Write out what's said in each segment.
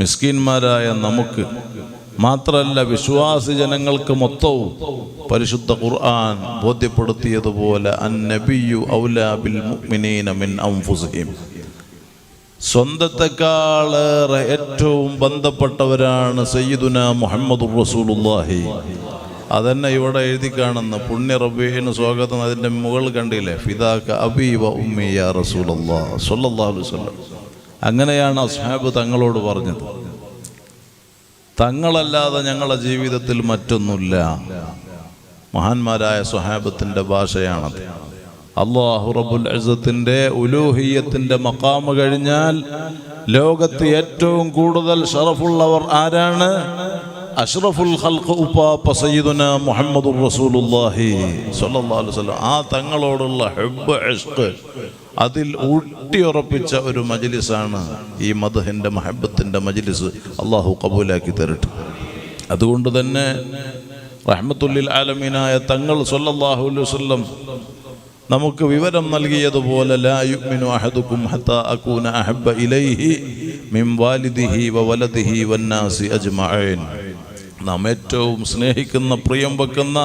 മിസ്കിന്മാരായ നമുക്ക് മാത്രമല്ല വിശ്വാസി ജനങ്ങൾക്ക് മൊത്തവും പരിശുദ്ധ ഖുർആൻ ബോധ്യപ്പെടുത്തിയതുപോലെ അൻ നബിയു ഔലാബിൽ മുഅ്മിനീന മിൻ സ്വന്തത്തെക്കാളേറെ ഏറ്റവും ബന്ധപ്പെട്ടവരാണ് സയ്യിദുന മുഹമ്മദ് റസൂലുള്ളാഹി. അതന്നെ ഇവിടെ എഴുതി കാണുന്ന പുണ്യ റബ്ബീന് സ്വാഗതം അതിന്റെ മുകൾ കണ്ടില്ലേ? ഫിദാക്ക അബീവ ഉമ്മിയ റസൂലുള്ളാ സ്വല്ലല്ലാഹു അലൈഹി വസല്ലം. അങ്ങനെയാണ് അസ്ഹാബ് തങ്ങളോട് പറഞ്ഞത്. തങ്ങളല്ലാതെ ഞങ്ങളുടെ ജീവിതത്തിൽ മറ്റൊന്നുമില്ല. മഹാന്മാരായ സുഹാബത്തിന്റെ ഭാഷയാണത്. അള്ളാഹു റബുൽ അസത്തിന്റെ ഉലൂഹിയത്തിന്റെ മക്കാമ് കഴിഞ്ഞാൽ ലോകത്ത് ഏറ്റവും കൂടുതൽ ഷറഫുള്ളവർ ആരാണ്? അഷ്റഫുൽ ഖൽഖ് ഉപ്പാപ്പ സയ്യിദുന മുഹമ്മദുർ റസൂലുള്ളാഹി സ്വല്ലല്ലാഹു അലൈഹി വസല്ലം. ആ തങ്ങളോടുള്ള ഹബ്ബ് ഇഷ്ഖ് അതിൽ ഊട്ടിയുറപ്പിച്ച ഒരു മജ്ലിസാണ് ഈ മദ്ഹിന്റെ മഹബത്തിന്റെ മജ്ലിസ് അള്ളാഹു കബൂലാക്കി തരട്ടെ. അതുകൊണ്ട് തന്നെ റഹ്മത്തുല്ലിൽ ആലമീനായ തങ്ങൾ സ്വല്ലല്ലാഹു അലൈഹി വസല്ലം നമുക്ക് വിവരം നൽകിയതുപോലെ ലാ ഹത്താ അകൂന അഹബ്ബ ഇലൈഹി മിൻ വാലിദിഹി വ വലദിഹി വന്നാസി അജ്മഈൻ. നാം ഏറ്റവും സ്നേഹിക്കുന്ന പ്രിയം വെക്കുന്ന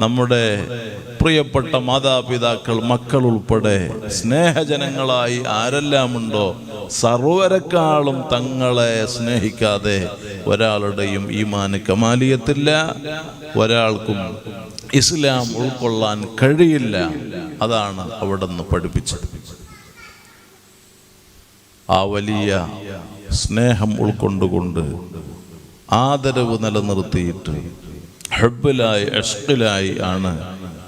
നമ്മുടെ പ്രിയപ്പെട്ട മാതാപിതാക്കൾ മക്കൾ ഉൾപ്പെടെ സ്നേഹജനങ്ങളായി ആരെല്ലാമുണ്ടോ സർവരെക്കാളും തങ്ങളെ സ്നേഹിക്കാതെ ഒരാളുടെയും ഈമാന് കമാലിയത്തില്ല ഒരാൾക്കും ഇസ്ലാം ഉൾക്കൊള്ളാൻ കഴിയില്ല. അതാണ് അവിടെ നിന്ന് പഠിപ്പിച്ചത്. ആ വലിയ സ്നേഹം ഉൾക്കൊണ്ടുകൊണ്ട് ആദരവ് നിലനിർത്തിയിട്ട് ഹെബിലായി എഷ്കിലായി ആണ്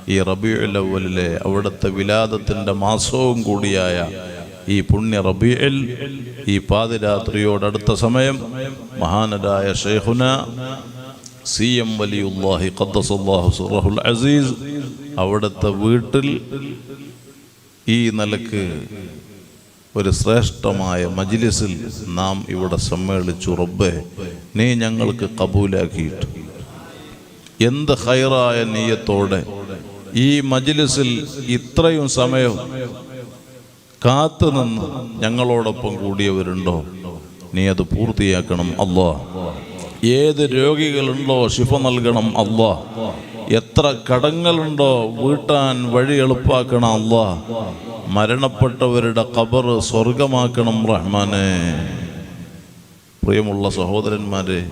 ഈ റബിയുലവലിലെ അവിടുത്തെ വിലാദത്തിന്റെ മാസവും കൂടിയായ ഈ പുണ്യ റബിയിൽ ഈ പാതിരാത്രിയോടടുത്ത സമയം മഹാനരായ ഷെയ്ഹുന സി എം വലിയുല്ലാഹി ഖദ്സുല്ലാഹു സുറഹുൽ അസീസ് അവിടുത്തെ വീട്ടിൽ ഈ നിലയ്ക്ക് ഒരു ശ്രേഷ്ഠമായ മജിലിസിൽ നാം ഇവിടെ സമ്മേളിച്ചു റബ്ബെ നീ ഞങ്ങൾക്ക് കബൂലാക്കിയിട്ട്. എന്ത് ഹൈറായ നീയത്തോടെ ഈ മജിലിസിൽ ഇത്രയും സമയം കാത്തു നിന്ന് ഞങ്ങളോടൊപ്പം കൂടിയവരുണ്ടോ? നീ അത് പൂർത്തിയാക്കണം അല്ല ഏത് രോഗികളുണ്ടോ ശിഫ നൽകണം അല്ലാ എത്ര കടങ്ങളുണ്ടോ വീട്ടാൻ വഴി എളുപ്പാക്കണം അല്ല മരണപ്പെട്ടവരുടെ കബർ സ്വർഗമാക്കണം റഹ്മാനെ. പ്രിയമുള്ള സഹോദരന്മാരെ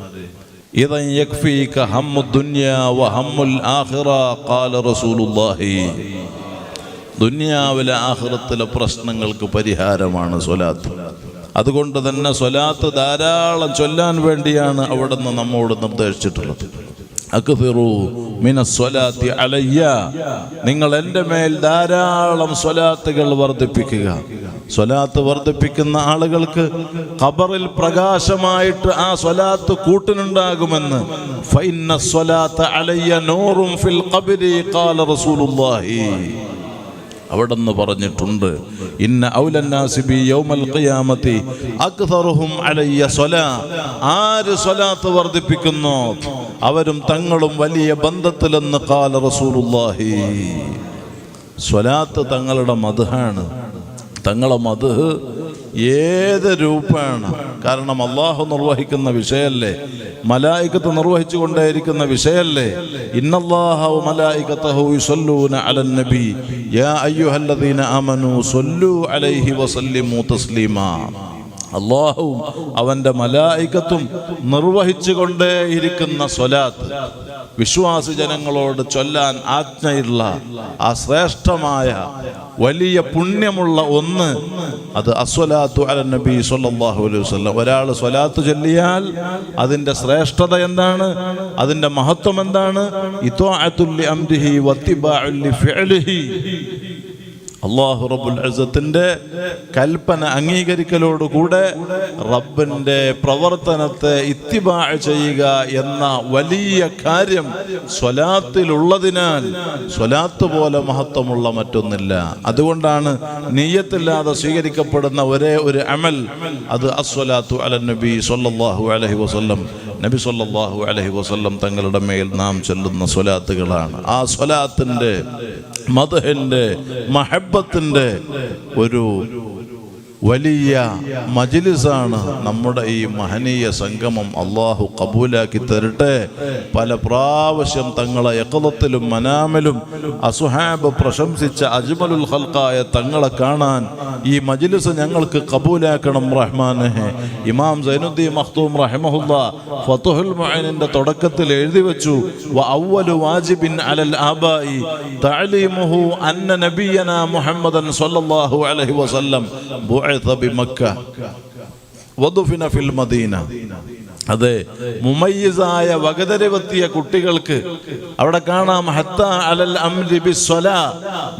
റസൂലുള്ളാഹി. ദുനിയാവിലെ പ്രശ്നങ്ങൾക്ക് പരിഹാരമാണ് സ്വലാത്ത്. അതുകൊണ്ട് തന്നെ സ്വലാത്ത് ധാരാളം ചൊല്ലാൻ വേണ്ടിയാണ് അവിടുന്ന് നമ്മോട് നിർദ്ദേശിച്ചിട്ടുള്ളത്. അക്ഫിറു അലയ്യ. നിങ്ങൾ എന്റെ മേൽ ധാരാളം സ്വലാത്തുകൾ വർദ്ധിപ്പിക്കുക. സ്വലാത്ത് വർദ്ധിപ്പിക്കുന്ന ആളുകൾക്ക് ഖബറിൽ പ്രകാശമായിട്ട് ആ സ്വലാത്ത് കൂട്ടിനുണ്ടാകുമെന്ന്. ഫൈന്ന സ്വലാത്ത് അലയ്യ നൂറും ഫിൽ ഖബരി ഖാല റസൂലുള്ളാഹി. അവിടെ നിന്ന് പറഞ്ഞിട്ടുണ്ട്. ഇന്ന ഔലന്നാസിബി യൗമൽ ഖിയാമത്തി അക്തറുഹും അലയ്യ സ്വലാ. ആര് സ്വലാത്ത് വർദ്ധിപ്പിക്കുന്നു? അവരും തങ്ങളും വലിയ ബന്ധത്തിലെന്ന് കാല റസൂലുള്ളാഹി. സ്വലാത്ത് തങ്ങളുടെ മധുഹാണ് തങ്ങളെ മധു ഏത് രൂപമാണ് കാരണം അള്ളാഹു നിർവഹിക്കുന്ന വിഷയല്ലേ? മലായിക്കത്ത് നിർവഹിച്ചു കൊണ്ടേയിരിക്കുന്ന വിഷയല്ലേ? ഇന്നല്ലാഹു മലായിക്കത്തഹു യുസല്ലൂന അലൻ യാ അയ്യുഹല്ലദീന അലൈഹി വസല്ലിമു തസ്ലീമാ. അള്ളാഹുവും അവന്റെ മലായിക്കത്തും നിർവഹിച്ചു കൊണ്ടേയിരിക്കുന്ന സ്വലാത്ത്. വിശ്വാസി ജനങ്ങളോട് ചൊല്ലാൻ ആജ്ഞയുള്ള ആ ശ്രേഷ്ഠമായ വലിയ പുണ്യമുള്ള ഒന്ന് അത് അസ്വലാത്തു അല നബി സല്ലാഹു അലൈഹി വസല്ലം. ഒരാൾ സ്വലാത്ത് ചൊല്ലിയാൽ അതിന്റെ ശ്രേഷ്ഠത എന്താണ്? അതിന്റെ മഹത്വം എന്താണ്? അള്ളാഹു റബുൽ അസത്തിന്റെ കൽപ്പന അംഗീകരിക്കലോടുകൂടെ റബ്ബിന്റെ പ്രവർത്തനത്തെ ഇത്തിബാ ചെയ്യുക എന്ന വലിയ കാര്യം സ്വലാത്തിലുള്ളതിനാൽ സ്വലാത്ത് പോലെ മഹത്വമുള്ള മറ്റൊന്നില്ല. അതുകൊണ്ടാണ് നീയത്തില്ലാതെ സ്വീകരിക്കപ്പെടുന്ന ഒരേ ഒരു അമൽ അത് അസ്വലാത്തു അലൻ നബി സൊല്ലാഹു അലൈഹി വസല്ലം. നബി സല്ലല്ലാഹു അലൈഹി വസല്ലം തങ്ങളുടെ മേൽ നാം ചൊല്ലുന്ന സ്വലാത്തുകളാണ്. ആ സ്വലാത്തിന്റെ മദഹിന്റെ മഹബത്തിന്റെ ഒരു വലിയ മജിലിസാണ് നമ്മുടെ ഈ മഹനീയ സംഗമം. അള്ളാഹു കബൂലാക്കി തരട്ടെ. പല പ്രാവശ്യം തങ്ങളെ യക്കലത്തിലും മനാമലും അസുഹാബ് പ്രശംസിച്ച അജ്മലുൽ ഹൽക്കായ തങ്ങളെ കാണാൻ ഈ മജിലിസ് ഞങ്ങൾക്ക് കബൂലാക്കണം റഹ്മാനെ. ഇമാം സൈനുദ്ദീൻ മഖ്തൂം റഹ്മഹുല്ല ഫതുഹുൽ മുഅനിന്റെ തുടക്കത്തിൽ എഴുതി വെച്ചു അവലു വാജിബിൻ അലൽ ആബായി തഅലീമുഹു അന്ന നബിയന മുഹമ്മദൻ സ്വല്ലല്ലാഹു അലൈഹി വസല്ലം ഫിൽ മദീന. അതെ മുമയ്യസായ വകതരവെത്തിയ കുട്ടികൾക്ക് അവിടെ കാണാം ഹത്ത അലൽ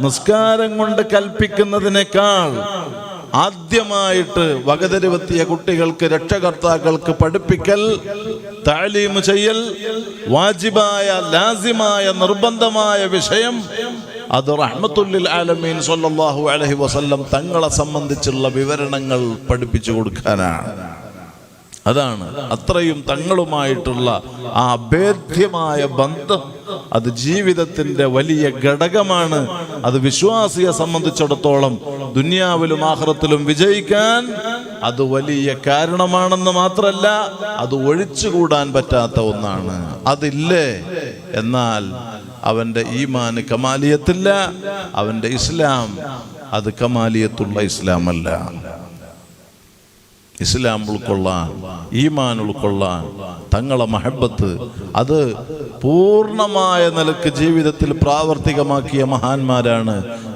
നിസ്കാരം കൊണ്ട് കൽപ്പിക്കുന്നതിനേക്കാൾ ആദ്യമായിട്ട് വകതരവെത്തിയ കുട്ടികൾക്ക് രക്ഷകർത്താക്കൾക്ക് പഠിപ്പിക്കൽ താലീം ചെയ്യൽ വാജിബായ ലാസിമായ നിർബന്ധമായ വിഷയം അത് റഹ്മത്തുല്ലിൽ ആലമീൻ സൊല്ലാഹു അലഹി വസല്ലം തങ്ങളെ സംബന്ധിച്ചുള്ള വിവരണങ്ങൾ പഠിപ്പിച്ചു കൊടുക്കാനാണ്. അതാണ് അത്രയും തങ്ങളുമായിട്ടുള്ള ആ അഭേദ്യമായ ബന്ധം. അത് ജീവിതത്തിന്റെ വലിയ ഘടകമാണ്. അത് വിശ്വാസിയെ സംബന്ധിച്ചിടത്തോളം ദുനിയാവിലും ആഹ്റത്തിലും വിജയിക്കാൻ അത് വലിയ കാരണമാണെന്ന് മാത്രമല്ല അത് ഒഴിച്ചുകൂടാൻ പറ്റാത്ത ഒന്നാണ്. അതില്ലേ? എന്നാൽ അവന്റെ ഈമാന് കമാലിയത്തില്ല അവന്റെ ഇസ്ലാം അത് കമാലിയത്തുള്ള ഇസ്ലാമല്ല. ഇസ്ലാം ഉൾക്കൊള്ളാൻ ഈമാൻ ഉൾക്കൊള്ളാൻ തങ്ങളെ മഹബത്ത് അത് പൂർണമായ നിലയ്ക്ക് ജീവിതത്തിൽ പ്രാവർത്തികമാക്കിയ മഹാന്മാരാണ്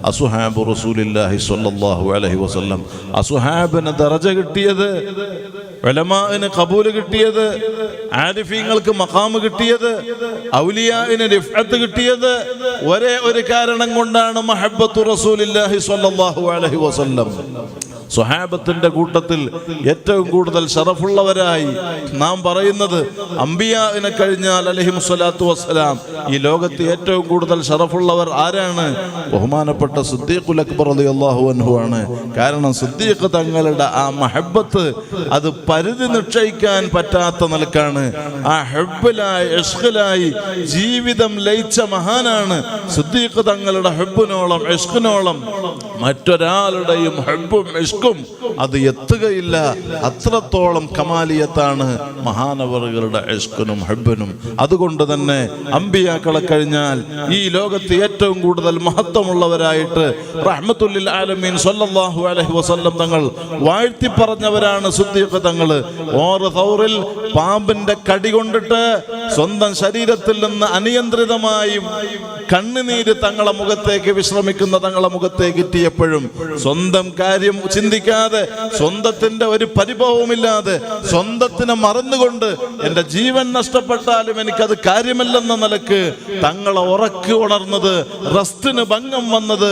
അസുഹാബ് റസൂലില്ലാഹി സ്വല്ലല്ലാഹു അലൈഹി വസല്ലം. അസുഹാബിന് ദറജ കിട്ടിയത് ഉലമാന് കബൂൽ കിട്ടിയത് ആരിഫീങ്ങൾക്ക് മഖാമ് കിട്ടിയത് ഔലിയാവിന് റിഫത്ത് കിട്ടിയത്. ഒരേ ഒരു കാരണം കൊണ്ടാണ് മഹബത്തു റസൂലില്ലാഹി സ്വല്ലല്ലാഹു അലൈഹി വസല്ലം. സ്വഹാബത്തിന്റെ കൂട്ടത്തിൽ ഏറ്റവും കൂടുതൽ ഷറഫുള്ളവരായി നാം പറയുന്നത് അംബിയാവിനെ കഴിഞ്ഞാൽ അലഹിം സ്വലാത്തു വസ്സലാം. ഈ ലോകത്ത് ഏറ്റവും കൂടുതൽ ഷറഫുള്ളവർ ആരാണ്? ബഹുമാനപ്പെട്ട സിദ്ദീഖുൽ അക്ബർ അലി അള്ളാഹു അൻഹു ആണ്. കാരണം സുദ്ദീഖ് തങ്ങളുടെ ആ മഹബത്ത് അത് പരിധി നിക്ഷയിക്കാൻ പറ്റാത്ത നിലക്കാണ്. ആ ഹെബിലായി ഇഷ്കിലായി ജീവിതം ലയിച്ച മഹാനാണ് സുദ്ദീഖ് തങ്ങളുടെ ഹെബിനോളം എഷ്കിനോളം മറ്റൊരാളുടെയും ഹെബും ഇഷ്കും അത് എത്തുകയില്ല. അത്രത്തോളം കമാലിയത്താണ് മഹാനവറുകളുടെ ഇഷ്കനും ഹബ്ബനും. അതുകൊണ്ട് തന്നെ അമ്പിയാക്കളെ കഴിഞ്ഞാൽ ഈ ലോകത്ത് ഏറ്റവും കൂടുതൽ മഹത്വമുള്ളവരായിട്ട് റഹ്മത്തുല്ലിൽ ആലമീൻ സല്ലല്ലാഹു അലൈഹി വസല്ലം തങ്ങൾ വാഴ്ത്തി പറഞ്ഞവരാണ് സുദ്ദീഖ് തങ്ങൾ. ഓറ് സൗറിൽ പാമ്പിന്റെ കടി കൊണ്ടിട്ട് സ്വന്തം ശരീരത്തിൽ നിന്ന് അനിയന്ത്രിതമായി കണ്ണുനീര് തങ്ങളെ മുഖത്തേക്ക് വിശ്രമിക്കുന്ന തങ്ങളെ മുഖത്തേക്ക് കിട്ടിയപ്പോഴും സ്വന്തം കാര്യം ചിന്തിക്കാതെ സ്വന്തത്തിന്റെ ഒരു പരിഭവമില്ലാതെ സ്വന്തത്തിനെ മറന്നുകൊണ്ട് എന്റെ ജീവൻ നഷ്ടപ്പെട്ടാലും എനിക്കത് കാര്യമല്ലെന്ന നിലയ്ക്ക് തങ്ങളെ ഉറക്കി ഉണർന്നത് റസ്റ്റിന് ഭംഗം വന്നത്.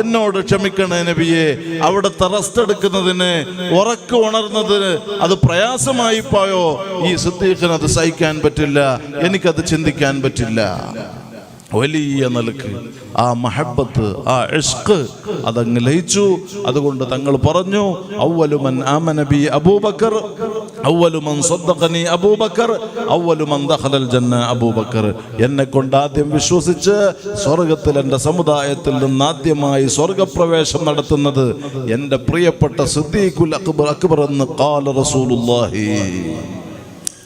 എന്നോട് ക്ഷമിക്കണേ നബിയെ അവിടുത്തെ റസ്റ്റ് എടുക്കുന്നതിന് ഉറക്ക് ഉണർന്നതിന് അത് പ്രയാസമായി പോയോ ഈ സിദ്ദീഖിന് അത് സഹിക്കാൻ പറ്റില്ല എനിക്കത് ചിന്തിക്കാൻ പറ്റില്ല. വലിയ നിലയ്ക്ക് ആ മഹബത്ത് ആ ഇഷ്ക് അതങ്ങ് ലയിച്ചു. അതുകൊണ്ട് തങ്ങൾ പറഞ്ഞു ഔവലുമൻ ആമനബി അബൂബക്കർ ഔവലുമൻ സദ്ദഖനി അബൂബക്കർ ഔവലുമൻ ദഖലൽ ജന്ന അബൂബക്കർ. എന്നെ കൊണ്ട് ആദ്യം വിശ്വസിച്ച് സ്വർഗത്തിൽ എന്റെ സമുദായത്തിൽ നിന്ന് ആദ്യമായി സ്വർഗപ്രവേശം നടത്തുന്നത് എന്റെ പ്രിയപ്പെട്ട സിദ്ദീഖുൽ അക്ബർ അക്ബർ എന്ന് കാല റസൂലുള്ളാഹി.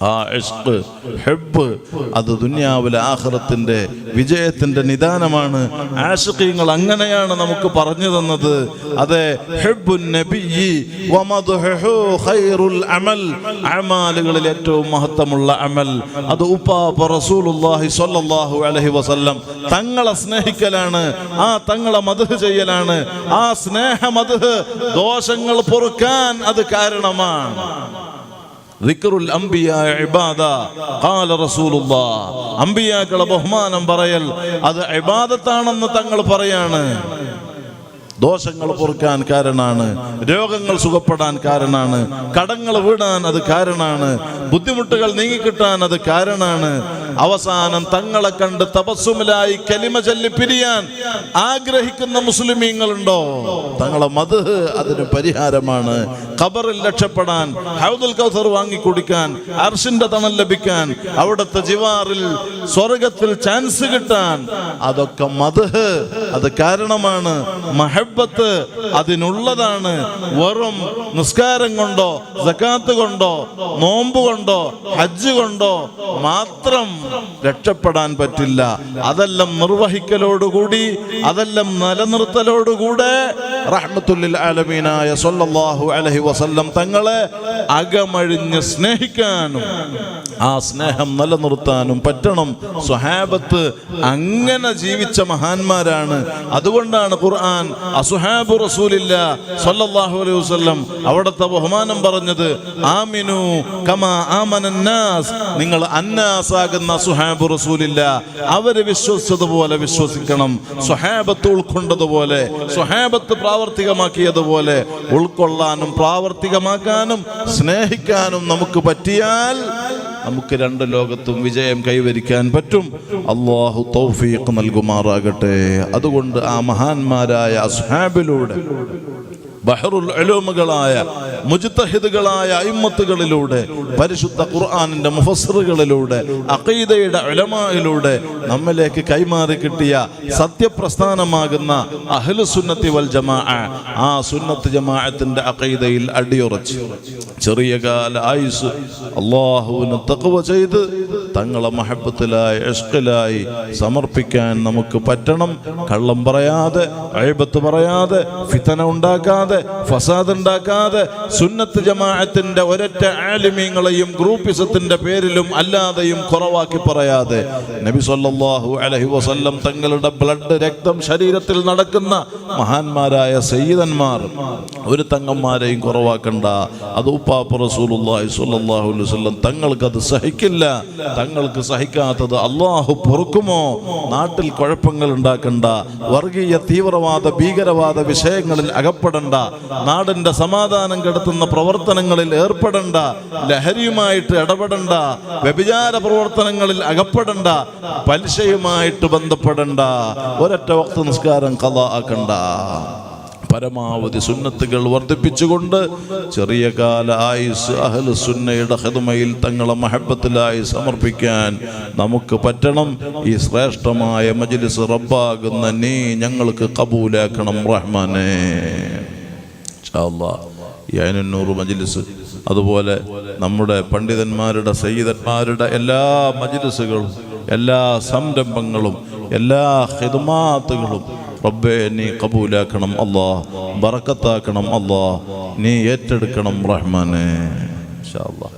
ആ ഇഷ്ക് ഹെബ് അത് ദുന്യാവിലെ ആഹ്റത്തിന്റെ വിജയത്തിന്റെ നിദാനമാണ്. ആഷിഖീങ്ങൾ അങ്ങനെയാണ് നമുക്ക് പറഞ്ഞു തന്നത്. അതെ അമൽ. അമാലുകളിൽ ഏറ്റവും മഹത്തമുള്ള അമൽ. അത് ഉപ്പാപ്പ റസൂലുള്ളാഹി സ്വല്ലല്ലാഹു അലൈഹി വസല്ലം തങ്ങളെ സ്നേഹിക്കലാണ് ആ തങ്ങളെ മദ്ഹ് ചെയ്യലാണ്. ആ സ്നേഹ മദ്ഹ് ദോഷങ്ങൾ പൊറുക്കാൻ അത് കാരണമാണ്. ദിക്റുൽ അംബിയ ഇബാദ. ഖാല റസൂലുള്ളാ. അംബിയാക്കളെ ബഹുമാനം പറയൽ അത് ഇബാദത്താണെന്ന് തങ്ങൾ പറയാണ്. ദോഷങ്ങൾ പൊറുക്കാൻ കാരണാണ്. രോഗങ്ങൾ സുഖപ്പെടാൻ കാരണാണ്. കടങ്ങൾ വീടാൻ അത് കാരണാണ്. ബുദ്ധിമുട്ടുകൾ നീങ്ങിക്കിട്ടാൻ അത് കാരണാണ്. അവസാനം തങ്ങളെ കണ്ട് തപസ്സുമിലായി കലിമ ചൊല്ലി പിരിയാൻ ആഗ്രഹിക്കുന്ന മുസ്ലിമീങ്ങളുണ്ടോ? തങ്ങളെ മത് അതിന് പരിഹാരമാണ്. ഖബറിൽ രക്ഷപ്പെടാൻ ഹൗദുൽ കൗസർ വാങ്ങി കുടിക്കാൻ അർഷിന്റെ തണൽ ലഭിക്കാൻ അവിടുത്തെ ജിവാറിൽ സ്വർഗത്തിൽ ചാൻസ് കിട്ടാൻ അതൊക്കെ മധുഹ് അത് കാരണമാണ് മഹബത്ത്. അതിനുള്ളതാണ് വെറും നിസ്കാരം കൊണ്ടോ സക്കാത്ത് കൊണ്ടോ നോമ്പ് കൊണ്ടോ ഹജ്ജ് കൊണ്ടോ മാത്രം രക്ഷപ്പെടാൻ പറ്റില്ല. അതെല്ലാം നിർവഹിക്കലോടുകൂടി അതെല്ലാം നിലനിർത്തലോടുകൂടെ. റഹ്മത്തുല്ലിൽ ആലമീനായ സൊല്ലാഹു അലൈഹി വസല്ലം തങ്ങളെ അകമഴിഞ്ഞ് സ്നേഹിക്കാനും ആ സ്നേഹം നിലനിർത്താനും പറ്റണം. സുഹാബത്ത് അങ്ങനെ ജീവിച്ച മഹാന്മാരാണ്. അതുകൊണ്ടാണ് ഖുർആൻ അസുഹാബു റസൂലില്ല സല്ലല്ലാഹു അലൈഹി വസല്ലം അവിടുത്തെ ബഹുമാനം പറഞ്ഞത് ആമിനു കമാ ആമനന്നാസ് നിങ്ങൾ അന്നാസ് ആകുന്ന സുഹാബു റസൂലില്ല അവർ വിശ്വസിച്ചതുപോലെ വിശ്വസിക്കണം. സുഹാബത്ത് ഉൾക്കൊണ്ടതുപോലെ സുഹാബത്ത് പ്രാവർത്തികമാക്കിയതുപോലെ ഉൾക്കൊള്ളാനും പ്രാവർത്തികമാക്കാനും സ്നേഹിക്കാനും നമുക്ക് പറ്റിയാൽ നമുക്ക് രണ്ട് ലോകത്തും വിജയം കൈവരിക്കാൻ പറ്റും. അള്ളാഹു തൗഫീഖ് നൽകുമാറാകട്ടെ. അതുകൊണ്ട് ആ മഹാന്മാരായ അസ്ഹാബിലൂടെ ബഹറുൽ അലൂമുകളായ മുജ്തഹിദുകളായ അയിമ്മത്തുകളിലൂടെ പരിശുദ്ധ ഖുർആാനിന്റെ മുഫസറുകളിലൂടെ അഖീദയുടെ ഉലമായിലൂടെ നമ്മിലേക്ക് കൈമാറി കിട്ടിയ സത്യപ്രസ്ഥാനമാകുന്ന അഹ്ലു സുന്നത്തി വൽ ജമാ ആ സുന്നത്ത് ജമാഅത്തിന്റെ അഖീദയിൽ അടിയുറച്ചു. ചെറിയ കാല ആയുസ് അള്ളാഹുവിന് തഖവ ചെയ്ത് തങ്ങളെ മഹബത്തിലായി ഇഷ്കിലായി സമർപ്പിക്കാൻ നമുക്ക് പറ്റണം. കള്ളം പറയാതെ അഴിബത്ത് പറയാതെ ഫിത്തന ഉണ്ടാക്കാതെ ഫസാദ് ഉണ്ടാക്കാതെ സുന്നത്ത് ജമാഅത്തിന്റെ ഒരൊറ്റ ആലിമീങ്ങളെയും ഗ്രൂപ്പിസത്തിന്റെ പേരിലും അല്ലാതെയും കുറവാക്കി പറയാതെ നബി സല്ലല്ലാഹു അലൈഹി വസല്ലം തങ്ങളുടെ ബ്ലഡ് രക്തം ശരീരത്തിൽ നടക്കുന്ന മഹാന്മാരായ സയ്യിദന്മാർ ഒരു തങ്ങന്മാരെയും കുറവാക്കണ്ട. അത് ഉപ്പാപ്പ റസൂലുള്ളാഹി സ്വല്ലല്ലാഹു അലൈഹി വസല്ലം തങ്ങൾക്ക് അത് സഹിക്കില്ല. തങ്ങൾക്ക് സഹിക്കാത്തത് അള്ളാഹു പൊറുക്കുമോ? നാട്ടിൽ കുഴപ്പങ്ങൾ ഉണ്ടാക്കണ്ട. വർഗീയ തീവ്രവാദ ഭീകരവാദ വിഷയങ്ങളിൽ അകപ്പെടണ്ട. നാടിന്റെ സമാധാനം കെടുത്തുന്ന പ്രവർത്തനങ്ങളിൽ ഏർപ്പെടണ്ട ലഹരിയുമായിട്ട് ഇടപെടണ്ട വ്യഭിചാര പ്രവർത്തനങ്ങളിൽ അകപ്പെടണ്ട പലിശയുമായിട്ട് ബന്ധപ്പെടണ്ട ഒരൊറ്റ വക്ത നിസ്കാരം കഥ ആക്കണ്ട. പരമാവധി സുന്നത്തുകൾ വർദ്ധിപ്പിച്ചുകൊണ്ട് ചെറിയ കാല ആയുസ് അഹൽ സുന്നയുടെ ഹെതുമയിൽ തങ്ങളെ മഹബത്തിലായി സമർപ്പിക്കാൻ നമുക്ക് പറ്റണം. ഈ ശ്രേഷ്ഠമായ മജ്ലിസ് റബ്ബാകുന്ന നീ ഞങ്ങൾക്ക് കബൂലാക്കണം റഹ്മാനേ. ഇൻഷാ അല്ലാ. മജിലിസ് അതുപോലെ നമ്മുടെ പണ്ഡിതന്മാരുടെ സയ്യിദന്മാരുടെ എല്ലാ മജിലിസുകളും എല്ലാ സംരംഭങ്ങളും എല്ലാ ഹിദ്മാത്തുകളും റബ്ബെ നീ കബൂലാക്കണം അള്ളാ ബറക്കത്താക്കണം അള്ളാ നീ ഏറ്റെടുക്കണം റഹ്മാനെ ഇൻഷാ അല്ലാ